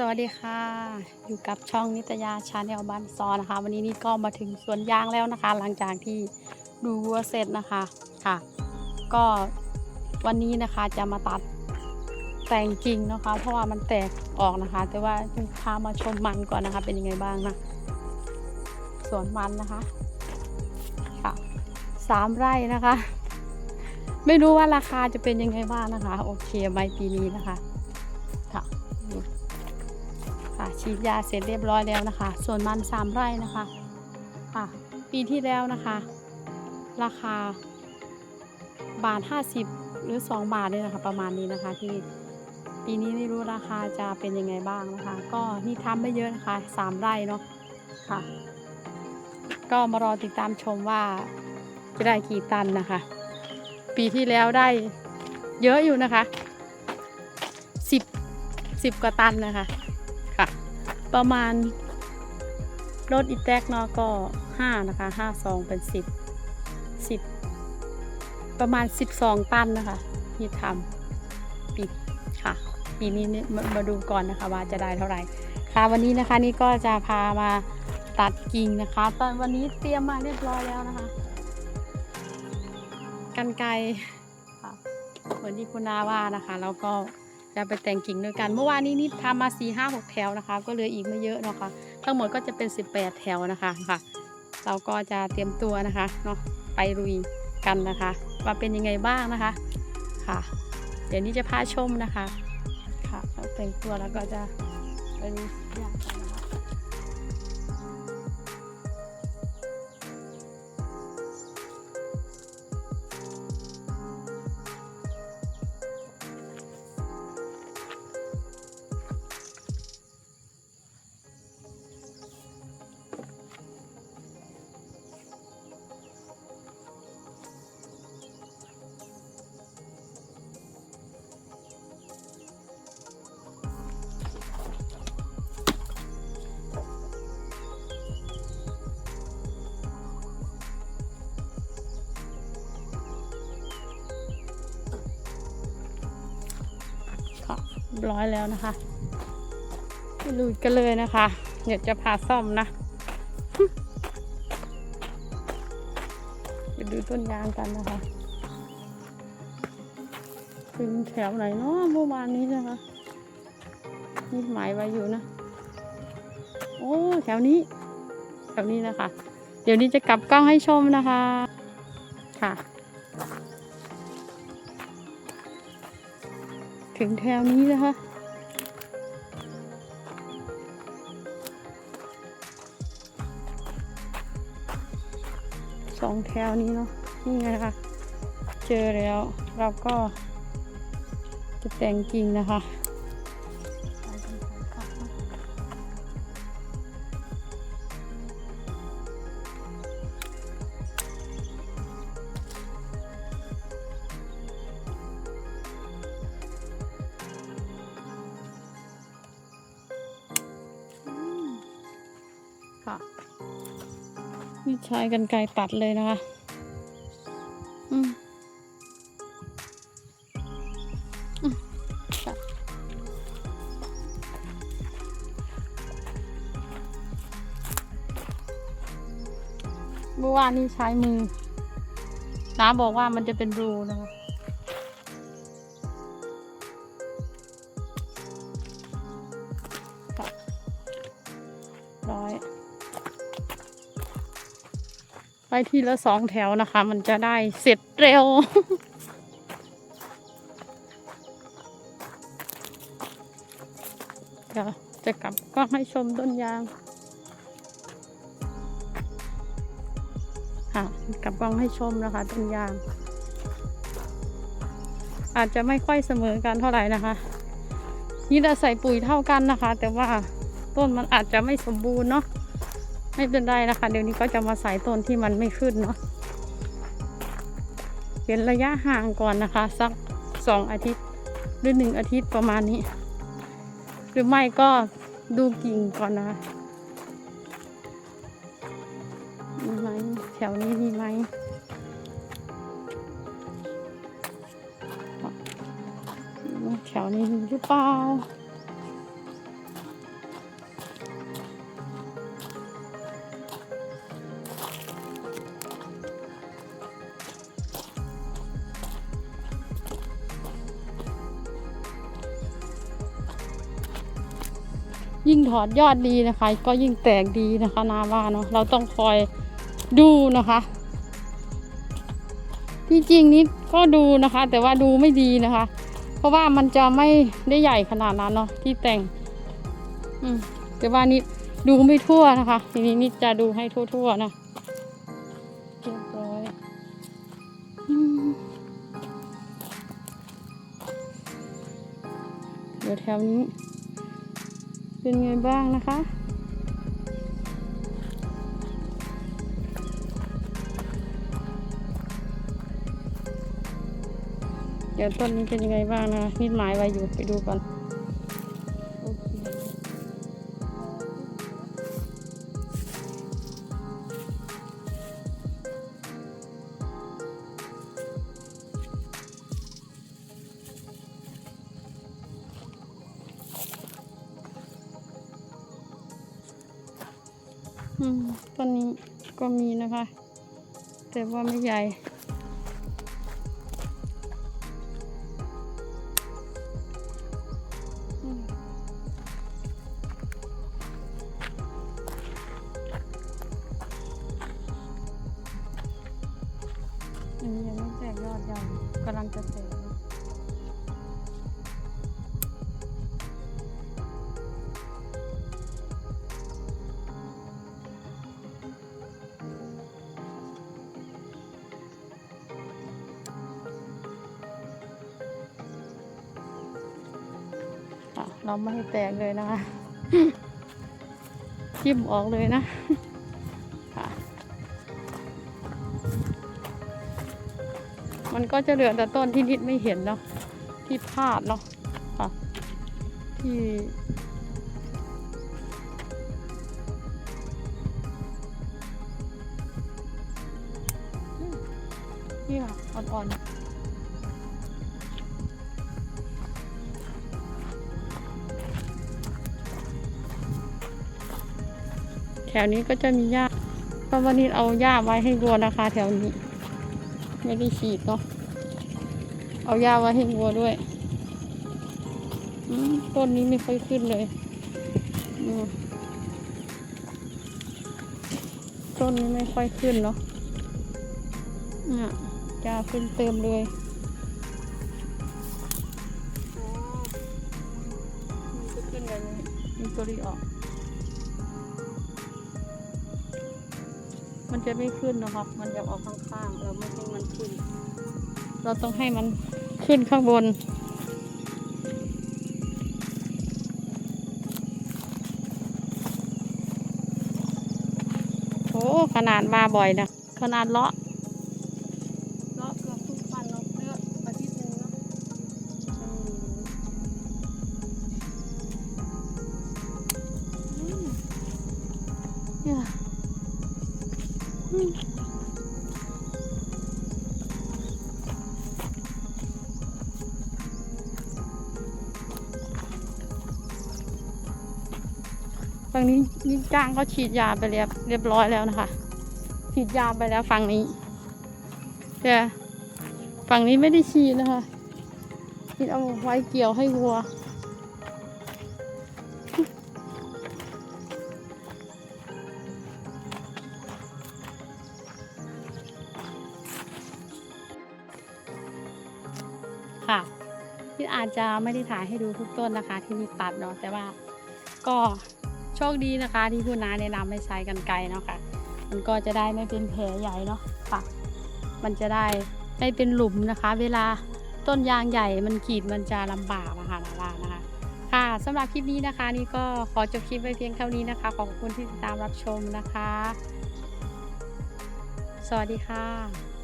สวัสดีค่ะ อยู่กับช่องนิตยาชาแนลบ้านซอนะคะ วันนี้นี่ก็มาถึงสวนยางแล้วนะคะ หลังจากที่ดูวัวเสร็จนะคะค่ะ ก็วันนี้นะคะจะมาตัดแต่งกิ่งนะคะ เพราะว่ามันแตกออกนะคะ แต่ว่าพามาชมมันก่อนนะคะ เป็นยังไงบ้างนะสวนมันนะคะค่ะสามไร่นะคะ ไม่รู้ว่าราคาจะเป็นยังไงบ้างนะคะ โอเคไหมปีนี้นะคะ ฉีดยาเสร็จเรียบร้อยแล้วนะคะ ส่วนมันสามไร่นะคะค่ะปีที่แล้วนะคะ ราคาบาทห้าสิบหรือสองบาทเลยนะคะประมาณนี้นะคะที่ปีนี้ไม่รู้ราคาจะเป็นยังไงบ้างนะคะ ก็นี่ทำไม่เยอะนะคะสามไร่เนาะค่ะ ก็มารอติดตามชมว่าจะได้กี่ตันนะคะ ปีที่แล้วได้เยอะอยู่นะคะสิบสิบกว่าตันนะคะ ประมาณรถอีแท็กเนาะก็ห้านะคะห้าซองเป็นสิบสิบประมาณสิบสองตันนะคะ ที่ทำปีค่ะ ปีนี้เนี่ยมามาดูก่อนนะคะว่าจะได้เท่าไหร่ ค่ะวันนี้นะคะนี่ก็จะพามาตัดกิ่งนะคะ ตอนวันนี้เตรียมมาเรียบร้อยแล้วนะคะ กันไกรค่ะเหมือนที่คุณนาว่านะคะ แล้วก็ จะไปแต่งกิ่งด้วยกัน เมื่อวานนี้นี่ทำมา4 5 6แถวนะคะ ก็เหลืออีกไม่เยอะเนาะค่ะทั้งหมดก็จะเป็น 18 แถวนะคะค่ะ เราก็จะเตรียมตัวนะคะเนาะไปลุยกันนะคะ ว่าเป็นยังไงบ้างนะคะค่ะ เดี๋ยวนี้จะพาชมนะคะค่ะเราแต่งตัวแล้วก็จะไปลุยยางกันนะคะ ร้อยแล้วนะคะลุยกันเลยนะคะ เดี๋ยวจะพาซ่อมนะไปดูต้นยางกันนะคะถึงแถวไหนเนาะเมื่อวานนี้นะคะนี่หมายไว้อยู่นะ โอ้แถวนี้ แถวนี้นะคะ เดี๋ยวนี้จะกลับกล้องให้ชมนะคะ ค่ะ ถึงแถวนี้นะคะ สองแถวนี้เนาะ นี่ไงคะ เจอแล้วเราก็จะแต่งกิ่งนะคะ นี่ใช้กันไกรตัดเลยนะคะ อืมเมื่อวานนี้ใช้มือ น้าบอกว่ามันจะเป็นรูนะคะ ทีละสองแถวนะคะ มันจะได้เสร็จเร็ว เดี๋ยวจะกลับก็ให้ชมต้นยาง ค่ะกลับกล้องให้ชมนะคะต้นยาง อาจจะไม่ค่อยเสมอกันเท่าไหร่นะคะนี่เราใส่ปุ๋ยเท่ากันนะคะ แต่ว่าต้นมันอาจจะไม่สมบูรณ์เนาะ ไม่เป็นไรนะคะ เดี๋ยวนี้ก็จะมาใส่ต้นที่มันไม่ขึ้นเนาะเป็นระยะห่างก่อนนะคะ สักสองอาทิตย์หรือหนึ่งอาทิตย์ประมาณนี้ หรือไม่ก็ดูกิ่งก่อนนะมีไหมแถวนี้มีไหมแถวนี้มีหรือเปล่า ยิ่งถอดยอดดีนะคะ ก็ยิ่งแตกดีนะคะนาว่าเนาะเราต้องคอยดูนะคะ ที่จริงนี้ก็ดูนะคะ แต่ว่าดูไม่ดีนะคะ เพราะว่ามันจะไม่ได้ใหญ่ขนาดนั้นเนาะที่แต่ง อืมแต่ว่านี่ดูไม่ทั่วนะคะ ทีนี้นี่จะดูให้ทั่วๆนะเรียบร้อยอเดี๋ยวแถวนี้ เป็นไงบ้างนะคะ เดี๋ยวต้นนี้เป็นยังไงบ้างนะคะนิดหมายไว้อยู่ไปดูก่อน ต้นนี้ก็มีนะคะ แต่ว่าไม่ใหญ่ อันนี้ยังไม่แตกยอดใหญ่กำลังจะแตก่ะ เราไม่ให้แตกเลยนะคะจิ้มออกเลยนะค่ะ มันก็จะเหลือแต่ต้นที่นิดไม่เห็นเนาะที่พลาดเนาะค่ะ ที่นี่ค่ะอ่อนๆ วนี้ก็จะมีหญ้าเพราะวันนี้เอาหญ้าไว้ให้วัวนะคะ แถวนี้ ไม่ได้ฉีดเนาะเอาหญ้าไว้ให้วัวด้วยอมต้นนี้ไม่ค่อยขึ้นเลยต้นนี้ไม่ค่อยขึ้นเนาะเนี่ยหญ้าขึ้นเต็มเลยมันจะขึ้นแบบนี้มีตัวรีออก มันจะไม่ขึ้นนะคะ มันจะออกข้างๆ เราไม่ให้มันขึ้น เราต้องให้มันขึ้นข้างบน โอ้ขนาดมาบ่อยนะ ขนาดเลาะเลาะเกือบทุกวันเนาเลือกอาทิตย์หนึงเนาะเนี่ยอืม ฝั่งนี้นี่จ้างเขาฉีดยาไปเรียบเรียบร้อยแล้วนะคะ ฉีดยาไปแล้วฝั่งนี้แต่ฝั่งนี้ไม่ได้ฉีดนะคะนี่เอาไว้เกี่ยวให้วัว ค่ะที่อาจจะไม่ได้ถ่ายให้ดูทุกต้นนะคะ ที่มีตัดเนาะแต่ว่าก็โชคดีนะคะ ที่คุณน้าแนะนำให้ใช้กันไกลเนาะค่ะ มันก็จะได้ไม่เป็นแผลใหญ่เนาะค่ะ มันจะได้ไม่เป็นหลุมนะคะ เวลาต้นยางใหญ่มันกีดมันจะลำบากนะคะนาว่านะคะ ค่ะสำหรับคลิปนี้นะคะ นี่ก็ขอจบคลิปไว้เพียงเท่านี้นะคะ ขอบคุณที่ติดตามรับชมนะคะ สวัสดีค่ะ